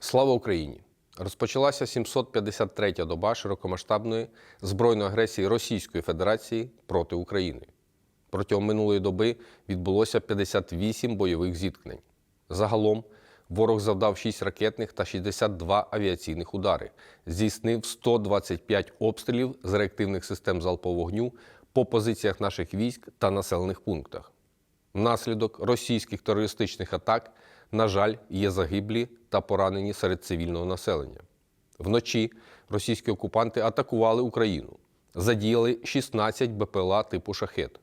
Слава Україні! Розпочалася 753-я доба широкомасштабної збройної агресії Російської Федерації проти України. Протягом минулої доби відбулося 58 бойових зіткнень. Загалом ворог завдав 6 ракетних та 62 авіаційних удари, здійснив 125 обстрілів з реактивних систем залпового вогню по позиціях наших військ та населених пунктах. Внаслідок російських терористичних атак, на жаль, є загиблі та поранені серед цивільного населення. Вночі російські окупанти атакували Україну, задіяли 16 БПЛА типу шахет.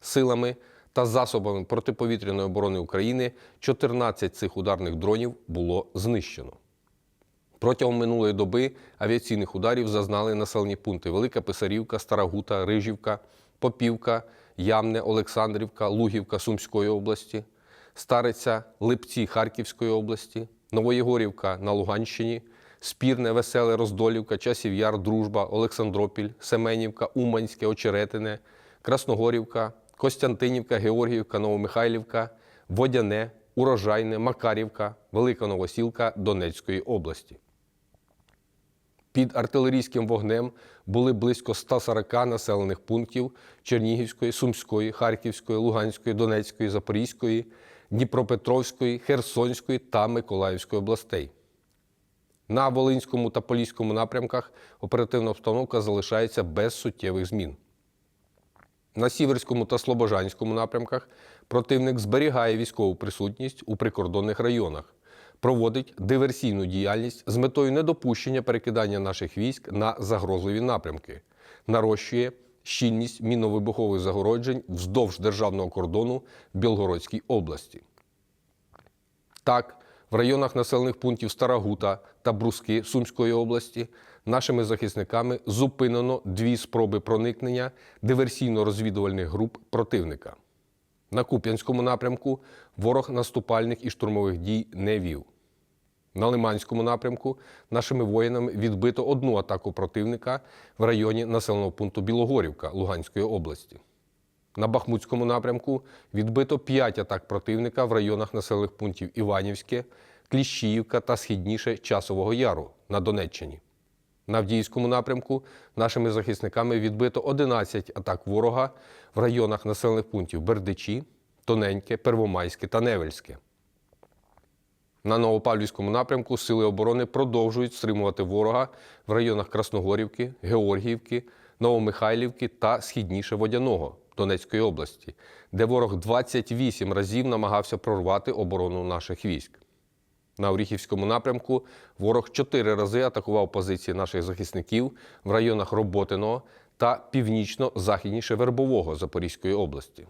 Силами та засобами протиповітряної оборони України 14 цих ударних дронів було знищено. Протягом минулої доби авіаційних ударів зазнали населені пункти Велика Писарівка, Старагута, Рижівка, Попівка, Ямне, Олександрівка, Лугівка Сумської області, Стариця, Липці Харківської області, Новоєгорівка на Луганщині, Спірне, Веселе, Роздолівка, Часів Яр, Дружба, Олександропіль, Семенівка, Уманське, Очеретине, Красногорівка, Костянтинівка, Георгіївка, Новомихайлівка, Водяне, Урожайне, Макарівка, Велика Новосілка Донецької області. Під артилерійським вогнем були близько 140 населених пунктів Чернігівської, Сумської, Харківської, Луганської, Донецької, Запорізької, Дніпропетровської, Херсонської та Миколаївської областей. На Волинському та Поліському напрямках оперативна обстановка залишається без суттєвих змін. На Сіверському та Слобожанському напрямках противник зберігає військову присутність у прикордонних районах, проводить диверсійну діяльність з метою недопущення перекидання наших військ на загрозливі напрямки, нарощує щільність мінно-вибухових загороджень вздовж державного кордону Білгородській області. Так, в районах населених пунктів Старагута та Бруски Сумської області нашими захисниками зупинено дві спроби проникнення диверсійно-розвідувальних груп противника. На Куп'янському напрямку ворог наступальних і штурмових дій не вів. На Лиманському напрямку нашими воїнами відбито одну атаку противника в районі населеного пункту Білогорівка Луганської області. На Бахмутському напрямку відбито 5 атак противника в районах населених пунктів Іванівське, Кліщіївка та східніше Часового Яру на Донеччині. На Авдіївському напрямку нашими захисниками відбито 11 атак ворога в районах населених пунктів Бердичі, Тоненьке, Первомайське та Невельське. На Новопавлівському напрямку сили оборони продовжують стримувати ворога в районах Красногорівки, Георгіївки, Новомихайлівки та східніше Водяного Донецької області, де ворог 28 разів намагався прорвати оборону наших військ. На Оріхівському напрямку ворог чотири рази атакував позиції наших захисників в районах Роботиного та північно-західніше Вербового Запорізької області.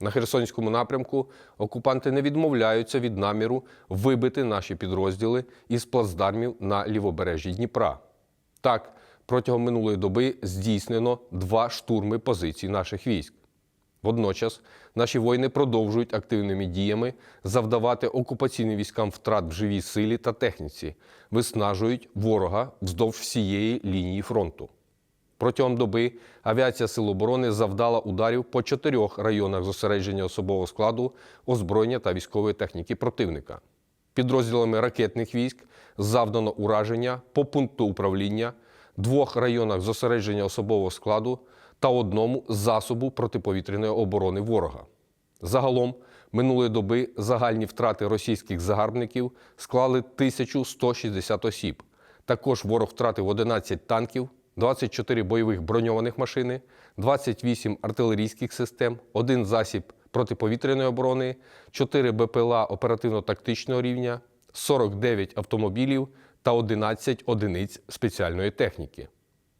На Херсонському напрямку окупанти не відмовляються від наміру вибити наші підрозділи із плацдармів на лівобережжі Дніпра. Так, протягом минулої доби здійснено два штурми позицій наших військ. Водночас наші воїни продовжують активними діями завдавати окупаційним військам втрат в живій силі та техніці, виснажують ворога вздовж всієї лінії фронту. Протягом доби авіація Сил оборони завдала ударів по чотирьох районах зосередження особового складу, озброєння та військової техніки противника. Підрозділами ракетних військ завдано ураження по пункту управління, двох районах зосередження особового складу та одному засобу протиповітряної оборони ворога. Загалом минулої доби загальні втрати російських загарбників склали 1160 осіб. Також ворог втратив 11 танків, 24 бойових броньованих машини, 28 артилерійських систем, один засіб протиповітряної оборони, 4 БПЛА оперативно-тактичного рівня, 49 автомобілів та 11 одиниць спеціальної техніки.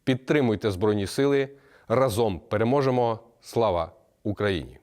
Підтримуйте Збройні Сили. Разом переможемо. Слава Україні!